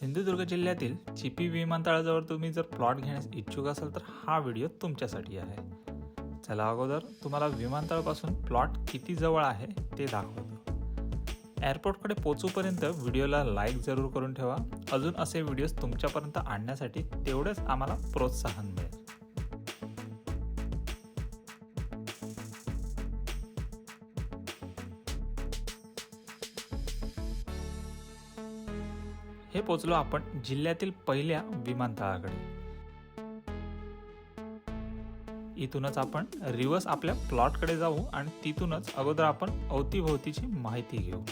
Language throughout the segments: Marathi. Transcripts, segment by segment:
सिंधुदुर्ग जिल्ह्यातील चिपी विमानतळाजवळ तुम्ही जर प्लॉट घेण्यास इच्छुक असाल तर हा व्हिडिओ तुमच्यासाठी आहे. चला अगोदर तुम्हाला विमानतळापासून प्लॉट किती जवळ आहे ते दाखवतो. एअरपोर्टकडे पोचूपर्यंत व्हिडिओला लाईक जरूर करून ठेवा. अजून असे व्हिडिओज तुमच्यापर्यंत आणण्यासाठी तेवढेच आम्हाला प्रोत्साहन मिळेल. हे पोचलो आपण जिल्ह्यातील पहिल्या विमानतळाकडे. इथूनच आपण रिवर्स आपल्या प्लॉटकडे जाऊ आणि तिथूनच अगोदर आपण अवतीभोवतीची माहिती घेऊ.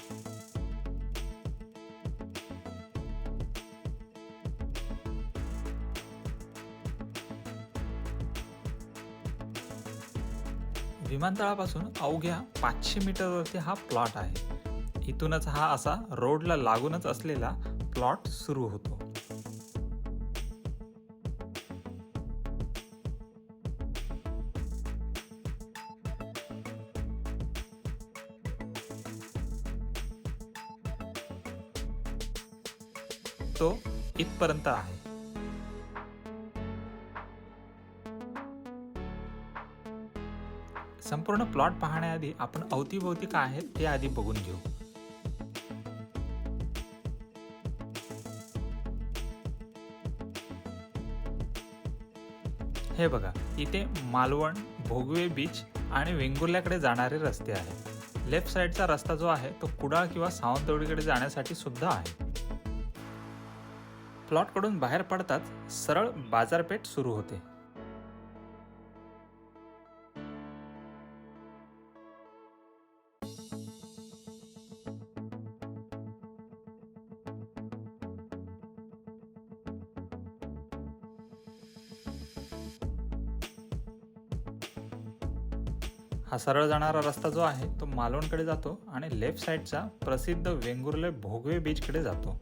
विमानतळापासून अवघ्या पाचशे मीटरवरती हा प्लॉट आहे. इथूनच हा असा रोडला लागूनच असलेला प्लॉट सुरू होतो. तो इथपर्यंत आहे. संपूर्ण प्लॉट पाहण्याआधी आपण अवतीभोवती काय आहे ते आधी बघून घेऊ. हे बघा इथे मालवण भोगवे बीच आणि वेंगुर्ल्याकडे जाणारे रस्ते आहेत. लेफ्ट साईडचा रस्ता जो आहे तो कुडाळ किंवा सावंतवाडीकडे जाण्यासाठी सुद्धा आहे. प्लॉटकडून बाहेर पडताच सरळ बाजारपेठ सुरू होते. हा सरळ जाणारा रस्ता जो आहे तो मालवणकडे जातो आणि लेफ्ट साईडचा प्रसिद्ध वेंगुर्ले भोगवे बीचकडे जातो.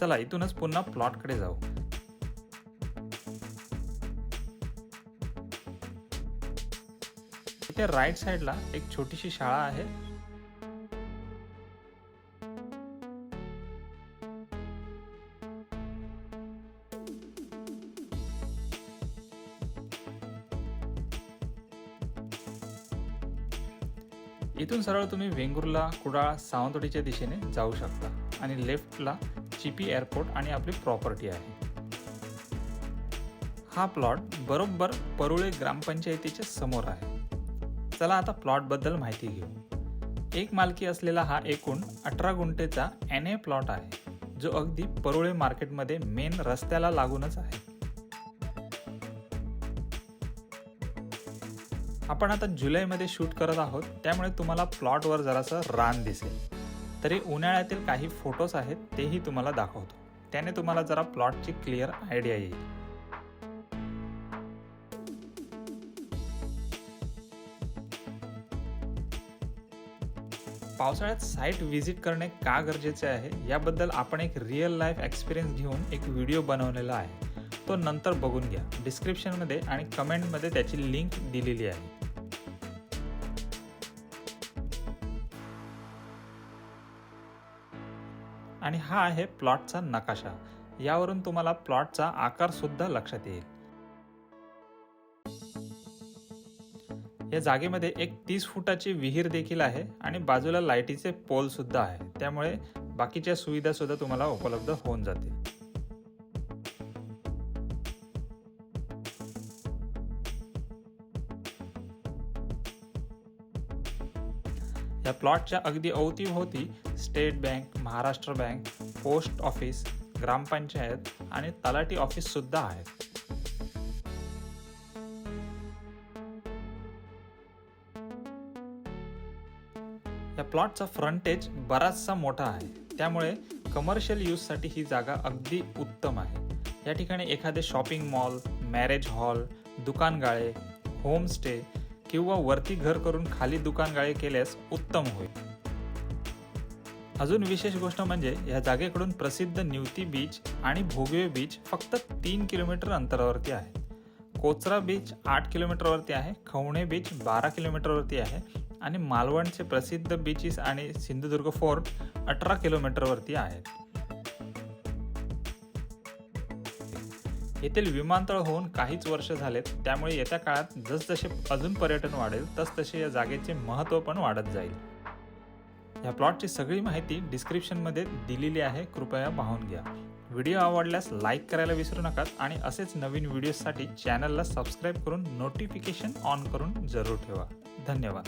चला इथूनच पुन्हा प्लॉटकडे जाऊ. इथे राईट साईडला एक छोटीशी शाळा आहे. इथून सरळ तुम्ही वेंगुर्ला कुडाळ सावंतवाडीच्या दिशेने जाऊ शकता. आणि लेफ्टला चिपी एअरपोर्ट आणि आपली प्रॉपर्टी आहे. हा प्लॉट बरोबर परुळे ग्रामपंचायतीच्या समोर आहे. चला आता प्लॉटबद्दल माहिती घेऊ. एक मालकी असलेला हा एकूण अठरा गुंठेचा एन ए प्लॉट आहे जो अगदी परुळे मार्केटमध्ये मेन रस्त्याला लागूनच आहे. आपण आता जुलैमध्ये शूट करत आहोत त्यामुळे तुम्हाला प्लॉटवर जरासं रान दिसेल. तरी उन्हाळ्यातील काही फोटोज आहेत तेही तुम्हाला दाखवतो. त्याने तुम्हाला जरा प्लॉटची क्लिअर आयडिया येईल. पावसाळ्यात साईट व्हिजिट करणे का गरजेचे आहे? याबद्दल आपण एक रिअल लाईफ एक्सपिरियन्स घेऊन एक व्हिडिओ बनवलेला आहे. तो नंतर बघून घ्या. डिस्क्रिप्शनमध्ये आणि कमेंटमध्ये त्याची लिंक दिलेली आहे. आणि हा आहे प्लॉटचा नकाशा. यावरून तुम्हाला प्लॉटचा आकार सुद्धा लक्षात येईल. या जागेमध्ये एक तीस फुटाची विहीर देखील आहे आणि बाजूला लाईटीचे पोल सुद्धा आहे. त्यामुळे बाकीच्या सुविधा सुद्धा तुम्हाला उपलब्ध होऊन जातील. या प्लॉटच्या अगदी अवतीभोवती state bank Maharashtra bank post office gram panchayat आणि तलाठी ऑफिस सुद्धा आहेत. या प्लॉटचा फ्रंटेज बराचसा मोठा आहे. त्यामुळे कमर्शियल यूजसाठी ही जागा अगदी उत्तम आहे. या ठिकाणी एखादे शॉपिंग मॉल मॅरेज हॉल दुकानगाळे होमस्टे किंवा वरती घर करून खाली दुकानगाळे केल्यास उत्तम होईल. अजून विशेष गोष्ट म्हणजे या जागेकडून प्रसिद्ध निवती बीच आणि भोगवे बीच फक्त तीन किलोमीटर अंतरावरती आहे. कोचरा बीच आठ किलोमीटरवरती आहे खवणे बीच बारा किलोमीटरवरती आहे आणि मालवणचे प्रसिद्ध बीचेस आणि सिंधुदुर्ग फोर्ट अठरा किलोमीटरवरती आहेत येथील विमानतळ होऊन काहीच वर्ष झालेत त्यामुळे येत्या काळात जसजसे अजून पर्यटन वाढेल तसतसे या जागेचे महत्त्व पण वाढत जाईल. या प्लॉटची सगळी माहिती डिस्क्रिप्शनमध्ये दिलेली आहे. कृपया पाहून घ्या. व्हिडिओ आवडल्यास लाईक करायला विसरू नका आणि असेच नवीन व्हिडिओसाठी चॅनलला सबस्क्राईब करून नोटिफिकेशन ऑन करून जरूर ठेवा. धन्यवाद.